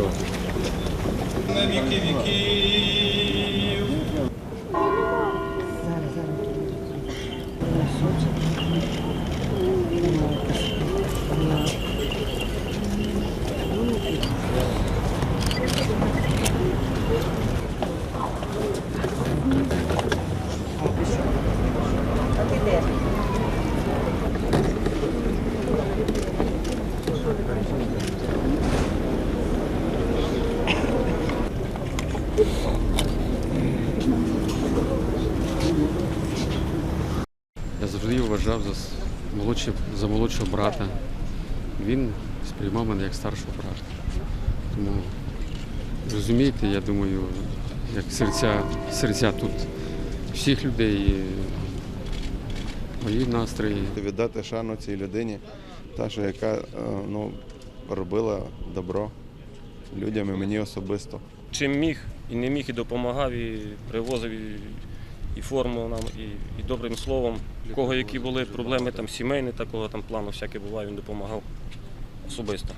Show. Vicky, Aqui. Завжди його вважав за, молодший, за молодшого брата. Він сприймав мене як старшого брата. Тому розумієте, я думаю, як серця, серця тут всіх людей, мої настрої. віддати шану цій людині, та що яка е, ну, робила добро людям і мені особисто. чим міг і не міг, і допомагав, і привозив і, і форму нам, і, і добрим словом. У кого які були проблеми там сімейні, такого там плану всяке буває, він допомагав особисто.